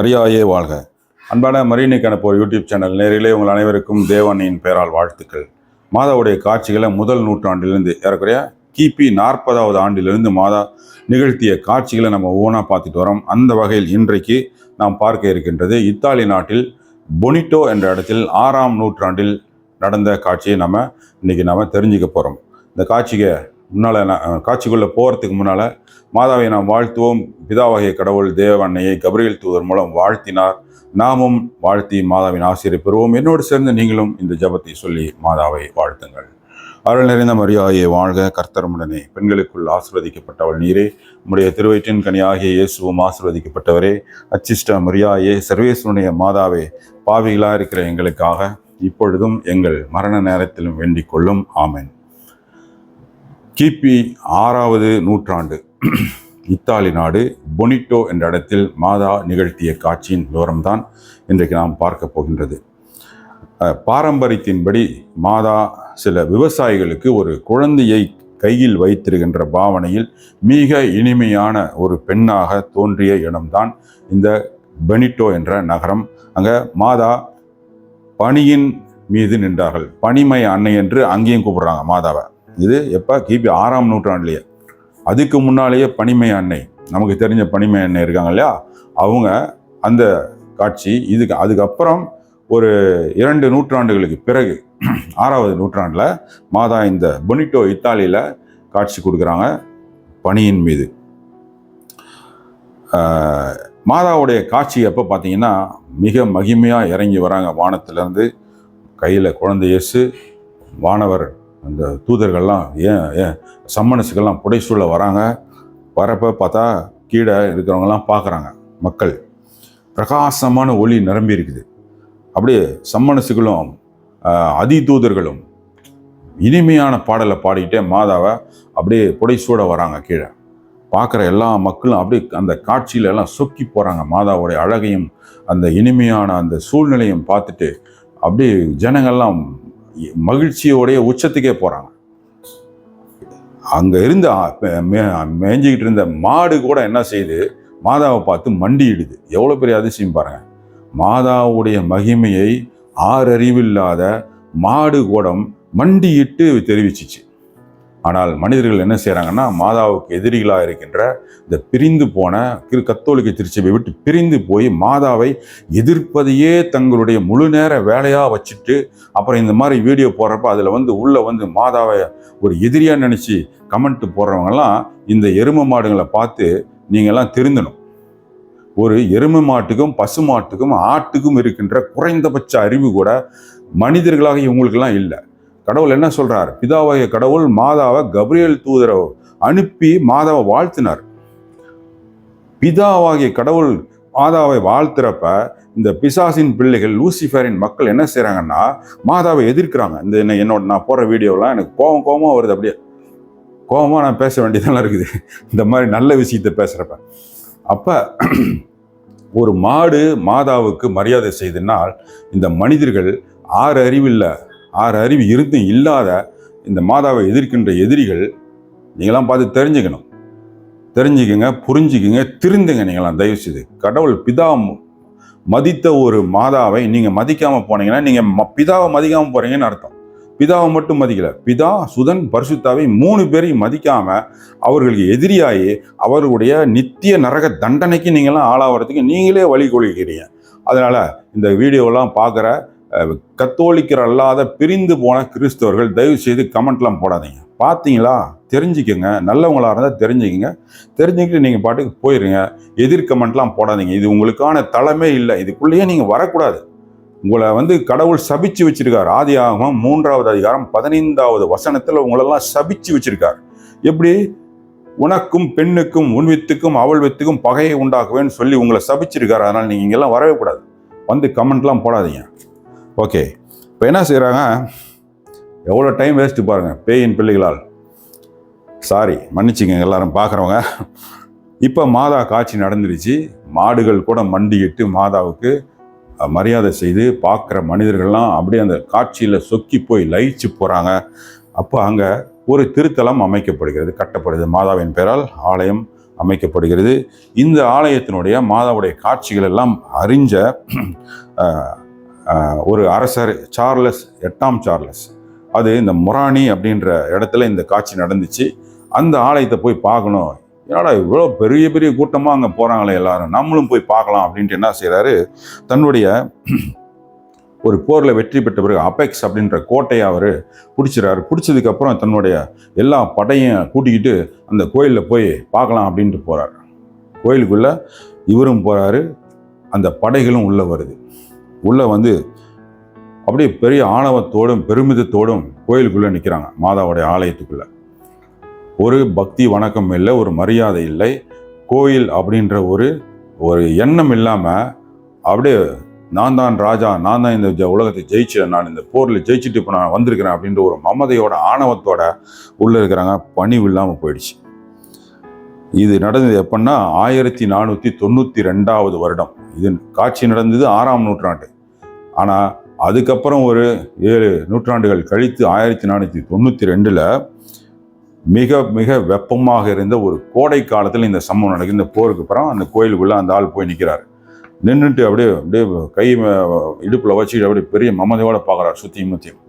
மரியாயே வாழ்க. அன்பான மரியனை கணப்போர் யூடியூப் சேனல் நேரிலே உங்கள் அனைவருக்கும் தேவனின் பெயரால் வாழ்த்துக்கள். மாதாவுடைய காட்சிகளை முதல் நூற்றாண்டிலிருந்து ஏறக்குறைய கிபி நாற்பதாவது ஆண்டிலிருந்து மாதா நிகழ்த்திய காட்சிகளை நம்ம ஒவ்வொன்றா பார்த்துட்டு வரோம். அந்த வகையில் இன்றைக்கு நாம் பார்க்க இருக்கின்றது இத்தாலி நாட்டில் பொனிட்டோ என்ற இடத்தில் ஆறாம் நூற்றாண்டில் நடந்த காட்சியை நம்ம இன்னைக்கு நாம் தெரிஞ்சுக்க போகிறோம் இந்த காட்சியை முன்னால் நான் காட்சிக்குள்ளே போகிறதுக்கு முன்னால் மாதாவை நாம் வாழ்த்துவோம். பிதாவாகிய கடவுள் தேவன்னையை கபிரியல் தூதர் மூலம் வாழ்த்தினார். நாமும் வாழ்த்தி மாதாவின் ஆசிரியர் பெறுவோம். என்னோடு சேர்ந்து நீங்களும் இந்த ஜெபத்தை சொல்லி மாதாவை வாழ்த்துங்கள். அருள் நிறைந்த மரியாதையை வாழ்க. கர்த்தரமுடனே பெண்களுக்குள் ஆசிர்வதிக்கப்பட்டவள் நீரே. நம்முடைய திருவயிற்றின் கனியாகிய இயேசுவும் ஆசிர்வதிக்கப்பட்டவரே. அச்சிஷ்ட மரியாயே சர்வேஸ்வனுடைய மாதாவே பாவிகளாக இருக்கிற எங்களுக்காக இப்பொழுதும் எங்கள் மரண நேரத்திலும் வேண்டிக் கொள்ளும். ஆமேன். கிபி ஆறாவது நூற்றாண்டு. இத்தாலி நாடு பொனிட்டோ என்ற இடத்தில் மாதா நிகழ்த்திய காட்சியின் விவரம்தான் இன்றைக்கு நாம் பார்க்க போகின்றது. பாரம்பரியத்தின்படி மாதா சில விவசாயிகளுக்கு ஒரு குழந்தையை கையில் வைத்திருக்கின்ற பாவனையில் மிக இனிமையான ஒரு பெண்ணாக தோன்றிய இடம்தான் இந்த பெனிட்டோ என்ற நகரம். அங்கே மாதா பணியின் மீது நின்றார்கள். பனிமை அன்னை என்று அங்கேயும் கூப்பிடுறாங்க மாதாவை. இது எப்போ கிபி ஆறாம் நூற்றாண்டுலேயே. அதுக்கு முன்னாலேயே பனிமை அன்னை நமக்கு தெரிஞ்ச பனிமை அன்னை இருக்காங்க இல்லையா? அவங்க அந்த காட்சி இதுக்கு அதுக்கப்புறம் ஒரு இரண்டு நூற்றாண்டுகளுக்கு பிறகு ஆறாவது நூற்றாண்டில் மாதா இந்த பொனிட்டோ இத்தாலியில் காட்சி கொடுக்குறாங்க பனியின் மீது. மாதாவுடைய காட்சி எப்போ பார்த்தீங்கன்னா மிக மகிமையாக இறங்கி வராங்க வானத்திலேருந்து. கையில் குழந்தை இயேசு வானவர் அந்த தூதர்கள்லாம் ஏன் ஏன் சம்மனசுக்கெல்லாம் புடைசூழ வராங்க? வரப்போ பார்த்தா கீழே இருக்கிறவங்கலாம் பார்க்குறாங்க மக்கள். பிரகாசமான ஒளி நிரம்பி இருக்குது. அப்படியே சம்மனசுகளும் அதி தூதர்களும் இனிமையான பாடலை பாடிக்கிட்டே மாதாவை அப்படியே புடைசூட வராங்க கீழே. பார்க்குற எல்லா மக்களும் அப்படியே அந்த காட்சியில எல்லாம் சொக்கி போகிறாங்க மாதாவுடைய அழகையும் அந்த இனிமையான அந்த சூழ்நிலையும் பார்த்துட்டு அப்படியே ஜனங்கள்லாம் மகிழ்ச்சியோடைய உச்சத்துக்கே போகிறாங்க அங்கே இருந்த மேஞ்சிக்கிட்டு மேய்ஞ்சிக்கிட்டு இருந்த மாடு கூட என்ன செய்யுது மாதாவை பார்த்து மண்டியிடுது. எவ்வளோ பெரிய அதிசயம் பாருங்க. மாதாவுடைய மகிமையை ஆறறிவில்லாத மாடு கூடம் மண்டியிட்டு தெரிவிச்சிச்சு. ஆனால் மனிதர்கள் என்ன செய்கிறாங்கன்னா மாதாவுக்கு எதிரிகளாக இருக்கின்ற இந்த பிரிந்து போன கிரு கத்தோலிக்க திருச்சபை விட்டு பிரிந்து போய் மாதாவை எதிர்ப்பதையே தங்களுடைய முழு நேர வேலையாக வச்சுட்டு அப்புறம் இந்த மாதிரி வீடியோ போடுறப்ப அதில் வந்து உள்ளே வந்து மாதாவை ஒரு எதிரியாக நினச்சி கமெண்ட் போடுறவங்கெல்லாம் இந்த எருமை மாடுங்களை பார்த்து நீங்கள்லாம் திருந்தணும். ஒரு எருமை மாட்டுக்கும் பசு மாட்டுக்கும் ஆட்டுக்கும் இருக்கின்ற குறைந்தபட்ச அறிவு கூட மனிதர்களாக இவங்களுக்கெல்லாம் இல்லை. கடவுள் என்ன சொல்றார்? பிதாவாகிய கடவுள் மாதாவை கபிரியல் தூதரை அனுப்பி மாதாவை வாழ்த்தினார். பிதாவாகிய கடவுள் மாதாவை வாழ்த்துறப்ப இந்த பிசாசின் பிள்ளைகள் லூசிஃபரின் மக்கள் என்ன செய்கிறாங்கன்னா மாதாவை எதிர்க்கிறாங்க. இந்த என்ன என்னோட நான் போடுற வீடியோலாம் எனக்கு கோவம் கோவமாக வருது அப்படியே. கோவமாக நான் பேச வேண்டியதெல்லாம் இருக்குது. இந்த மாதிரி நல்ல விஷயத்தை பேசுகிறப்ப அப்போ ஒரு மாடு மாதாவுக்கு மரியாதை செய்தனால் இந்த மனிதர்கள் ஆறு அறிவில்லை. ஆறு அறிவு இருந்தும் இல்லாத இந்த மாதாவை எதிர்க்கின்ற எதிரிகள் நீங்களாம் பார்த்து தெரிஞ்சுக்கணும். தெரிஞ்சுக்கங்க புரிஞ்சுக்கங்க திருந்துங்க நீங்களாம். தயவு செய்து கடவுள் பிதா மதித்த ஒரு மாதாவை நீங்கள் மதிக்காமல் போனீங்கன்னா நீங்கள் ம பிதாவை மதிக்காமல் போகிறீங்கன்னு அர்த்தம். பிதாவை மட்டும் மதிக்கல. பிதா சுதன் பரிசுத்தாவை மூணு பேரையும் மதிக்காமல் அவர்களுக்கு எதிரியாகி அவர்களுடைய நித்திய நரக தண்டனைக்கு நீங்களாம் ஆளாகிறதுக்கு நீங்களே வழி கொள்கிறீங்க அதனால் இந்த வீடியோலாம் பார்க்குற கத்தோலிக்கர் அல்லாத பிரிந்து போன கிறிஸ்தவர்கள் தயவு செய்து கமெண்ட்லாம் போடாதீங்க. பார்த்தீங்களா தெரிஞ்சுக்கோங்க. நல்லவங்களாக இருந்தால் தெரிஞ்சுக்கோங்க. தெரிஞ்சுக்கிட்டு நீங்கள் பாட்டுக்கு போயிடுங்க எதிர் கமெண்ட்லாம் போடாதீங்க. இது உங்களுக்கான தளமே இல்லை. இதுக்குள்ளேயே நீங்கள் வரக்கூடாது. உங்களை வந்து கடவுள் சபிச்சு வச்சிருக்கார். ஆதி ஆகமம் மூன்றாவது அதிகாரம் பதினைந்தாவது வசனத்தில் உங்களெல்லாம் சபிச்சு வச்சிருக்கார். எப்படி? உனக்கும் பெண்ணுக்கும் உன் வித்துக்கும் அவள் வித்துக்கும் பகையை உண்டாக்குவேன்னு சொல்லி உங்களை சபிச்சிருக்கார். அதனால் நீங்கள் இங்கெல்லாம் வரவே கூடாது. வந்து கமெண்ட்லாம் போடாதீங்க. ஓகே. இப்போ என்ன செய்கிறாங்க எவ்வளோ டைம் வேஸ்ட்டு பாருங்கள் பேயின் பிள்ளைகளால். சாரி மன்னிச்சிங்க எல்லாரும் பார்க்குறவங்க இப்போ மாதா காட்சி நடந்துருச்சு. மாடுகள் கூட மண்டியிட்டு மாதாவுக்கு மரியாதை செய்து பார்க்குற மனிதர்கள்லாம் அப்படியே அந்த காட்சியில் சொக்கி போய் லயிச்சு போகிறாங்க அப்போ அங்கே ஒரு திருத்தலம் அமைக்கப்படுகிறது கட்டப்படுது. மாதாவின் பெயரால் ஆலயம் அமைக்கப்படுகிறது. இந்த ஆலயத்தினுடைய மாதாவுடைய காட்சிகள் எல்லாம் அறிஞ்ச ஒரு அரசர் சார்லஸ் எட்டாம் சார்லஸ். அது இந்த முராணி அப்படின்ற இடத்துல இந்த காட்சி நடந்துச்சு. அந்த ஆலயத்தை போய் பார்க்கணும். என்னடா இவ்வளோ பெரிய பெரிய கூட்டமாக அங்கே போகிறாங்களே எல்லாரும். நம்மளும் போய் பார்க்கலாம் அப்படின்ட்டு என்ன செய்கிறாரு தன்னுடைய ஒரு போரில் வெற்றி பெற்ற பிறகு அபெக்ஸ் அப்படின்ற கோட்டையை அவர் பிடிச்சிறாரு பிடிச்சதுக்கப்புறம் தன்னுடைய எல்லா படையும் கூட்டிக்கிட்டு அந்த கோயிலில் போய் பார்க்கலாம் அப்படின்ட்டு போகிறார் கோயிலுக்குள்ளே இவரும் போகிறாரு அந்த படைகளும் உள்ளே வருது. உள்ளே வந்து அப்படியே பெரிய ஆணவத்தோடும் பெருமிதத்தோடும் கோயிலுக்குள்ளே நிற்கிறாங்க மாதாவுடைய ஆலயத்துக்குள்ளே. ஒரு பக்தி வணக்கம் இல்லை ஒரு மரியாதை இல்லை. கோயில் அப்படின்ற ஒரு ஒரு எண்ணம் இல்லாமல் அப்படியே நான் தான் ராஜா நான் தான் இந்த உலகத்தை ஜெயிச்சேன் நான் இந்த போரில் ஜெயிச்சுட்டு இப்போ நான் வந்திருக்கிறேன் அப்படின்ற ஒரு மமதையோட ஆணவத்தோட உள்ளே இருக்கிறாங்க. பணிவு இல்லாமல் போயிடுச்சு. இது நடந்தது எப்பன்னா ஆயிரத்தி நானூற்றி தொண்ணூற்றி ரெண்டாவது வருடம். இது காட்சி நடந்தது ஆறாம் நூற்றாண்டு. ஆனால் அதுக்கப்புறம் ஒரு ஏழு நூற்றாண்டுகள் கழித்து ஆயிரத்தி நானூற்றி தொண்ணூற்றி ரெண்டில் மிக மிக வெப்பமாக இருந்த ஒரு கோடை காலத்தில் இந்த சம்பவம் நடக்குது. இந்த போருக்கு அப்புறம் அந்த கோயிலுக்குள்ளே அந்த ஆள் போய் நிற்கிறார் நின்றுட்டு அப்படியே அப்படியே கை இடுப்பில் வச்சுட்டு அப்படியே பெரிய மமதையோடு பார்க்குறார் சுற்றியும் முத்தியும்.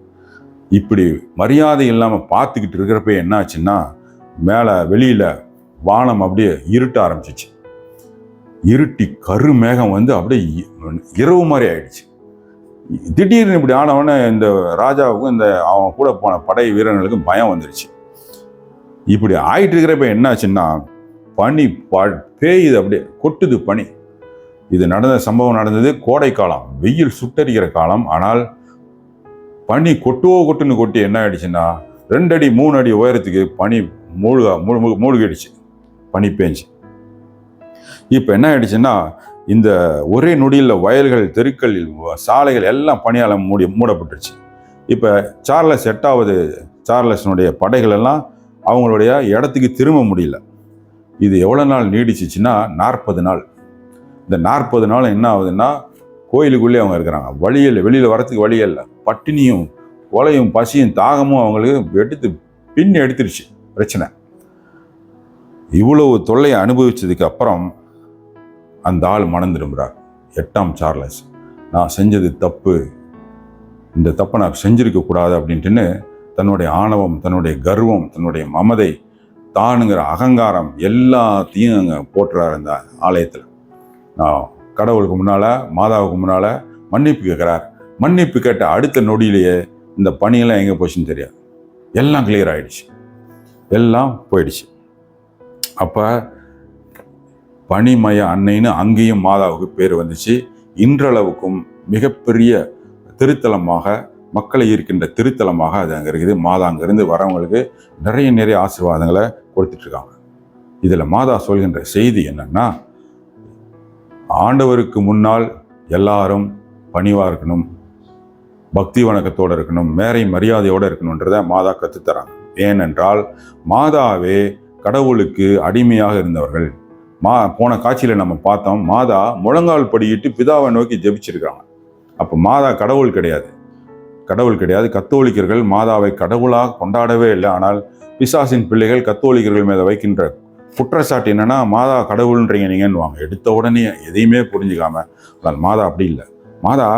இப்படி மரியாதை இல்லாமல் பார்த்துக்கிட்டு இருக்கிறப்ப என்னாச்சுன்னா மேலே வெளியில் வானம் அப்படியே இருட்ட ஆரம்பிச்சிச்சு. இருட்டி கரு மேகம் வந்து அப்படியே இ- இரவு மாதிரி ஆயிடுச்சு. திடீர்னு இப்படி ஆனவொடனே இந்த ராஜாவுக்கும் இந்த அவன் கூட போன படை வீரர்களுக்கும் பயம் வந்துருச்சு. இப்படி ஆயிட்டு இருக்கிறப்ப என்னாச்சுன்னா பனி ப- பேயுது அப்படியே கொட்டுது பனி. இது நடந்த சம்பவம் நடந்தது கோடை காலம் வெயில் சுட்டரிக்கிற காலம். ஆனால் பனி கொட்டுவோ கொட்டுன்னு கொட்டி என்ன ஆயிடுச்சுன்னா ரெண்டு அடி மூணு அடி உயரத்துக்கு பனி மூழ்க மூழ்கிடுச்சு. பனி பேஞ்சு. இப்போ என்ன ஆயிடுச்சுன்னா இந்த ஒரே நொடியில் வயல்கள் தெருக்களில் சாலைகள் எல்லாம் பணியால் மூடி மூடப்பட்டுருச்சு. இப்போ சார்லஸ் எட்டாவது சார்லஸினுடைய படைகள் எல்லாம் அவங்களுடைய இடத்துக்கு திரும்ப முடியல. இது எவ்வளோ நாள் நீடிச்சிச்சுன்னா நாற்பது நாள். இந்த நாற்பது நாள் என்ன ஆகுதுன்னா கோயிலுக்குள்ளே அவங்க இருக்கிறாங்க. வழியில் வெளியில் வரத்துக்கு வழி இல்லை. பட்டினியும் கொலையும் பசியும் தாகமும் அவங்களுக்கு எடுத்து பின் எடுத்துருச்சு. பிரச்சனை. இவ்வளவு தொல்லையை அனுபவித்ததுக்கு அப்புறம் அந்த ஆள் மனம் திரும்புகிறார் எட்டாம் சார்லஸ் நான் செஞ்சது தப்பு இந்த தப்பை நான் செஞ்சிருக்க கூடாது அப்படின்ட்டுன்னு தன்னுடைய ஆணவம் தன்னுடைய கர்வம் தன்னுடைய மமதை தானுங்கிற அகங்காரம் எல்லாத்தையும் அங்கே போட்டுறாரு அந்த ஆலயத்தில். நான் கடவுளுக்கு முன்னால் மாதாவுக்கு முன்னால் மன்னிப்பு கேட்குறார். மன்னிப்பு கேட்ட அடுத்த நொடியிலேயே இந்த பணியெல்லாம் எங்கே போச்சுன்னு தெரியாது. எல்லாம் கிளியர் ஆகிடுச்சு எல்லாம் போயிடுச்சு. அப்போ பனிமய அன்னைன்னு அங்கேயும் மாதாவுக்கு பேர் வந்துச்சு. இன்றளவுக்கும் மிகப்பெரிய திருத்தலமாக மக்களை ஈர்க்கின்ற திருத்தலமாக அது அங்கே இருக்குது. மாதா அங்கேருந்து வரவங்களுக்கு நிறைய நிறைய ஆசீர்வாதங்களை கொடுத்துட்ருக்காங்க. இதில் மாதா சொல்கின்ற செய்தி என்னன்னா ஆண்டவருக்கு முன்னால் எல்லாரும் பணிவாக இருக்கணும் பக்தி வணக்கத்தோடு இருக்கணும் மேரை மரியாதையோடு இருக்கணுன்றதை மாதா கற்றுத்தராங்க ஏனென்றால் மாதாவே கடவுளுக்கு அடிமையாக இருந்தவர்கள். மா போன காட்சியில் நம்ம பார்த்தோம் மாதா முழங்கால் படியிட்டு பிதாவை நோக்கி ஜெபிச்சிருக்காங்க அப்போ மாதா கடவுள் கிடையாது. கடவுள் கிடையாது. கத்தோலிக்கர்கள் மாதாவை கடவுளாக கொண்டாடவே இல்லை. ஆனால் பிசாசின் பிள்ளைகள் கத்தோலிக்கர்கள் மீதை வைக்கின்ற குற்றச்சாட்டு என்னன்னா மாதா கடவுள்ன்றீங்க நீங்கன்னுவாங்க. எடுத்த உடனே எதையுமே புரிஞ்சுக்காம ஆனால் மாதா அப்படி இல்லை. மாதா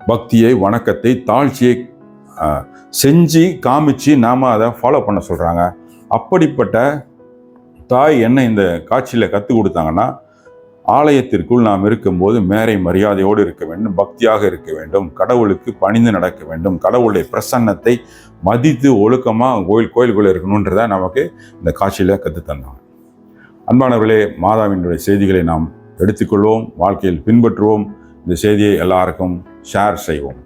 பக்தியை வணக்கத்தை தாழ்ச்சியை செஞ்சு காமிச்சு நாம அதை ஃபாலோ பண்ண சொல்கிறாங்க அப்படிப்பட்ட தாய் என்ன இந்த காட்சியில் கற்றுக் கொடுத்தாங்கன்னா ஆலயத்திற்குள் நாம் இருக்கும்போது மேரை மரியாதையோடு இருக்க வேண்டும் பக்தியாக இருக்க வேண்டும் கடவுளுக்கு பணிந்து நடக்க வேண்டும் கடவுளுடைய பிரசன்னத்தை மதித்து ஒழுக்கமாக கோயில் கோயிலுக்குள்ளே இருக்கணுன்றதை நமக்கு இந்த காட்சியில் கற்றுத்தந்தாங்க அன்பானவர்களே மாதாவினுடைய செய்திகளை நாம் எடுத்துக்கொள்வோம் வாழ்க்கையில் பின்பற்றுவோம். இந்த செய்தியை எல்லாருக்கும் ஷேர் செய்வோம்.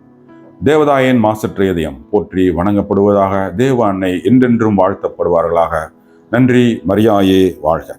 தேவதாயன் மாசற்ற இதயம் போற்றி வணங்கப்படுவதாக தேவ அன்னை என்றென்றும் வாழ்த்தப்படுவார்களாக. நன்றி மரியாயே வாழ்க.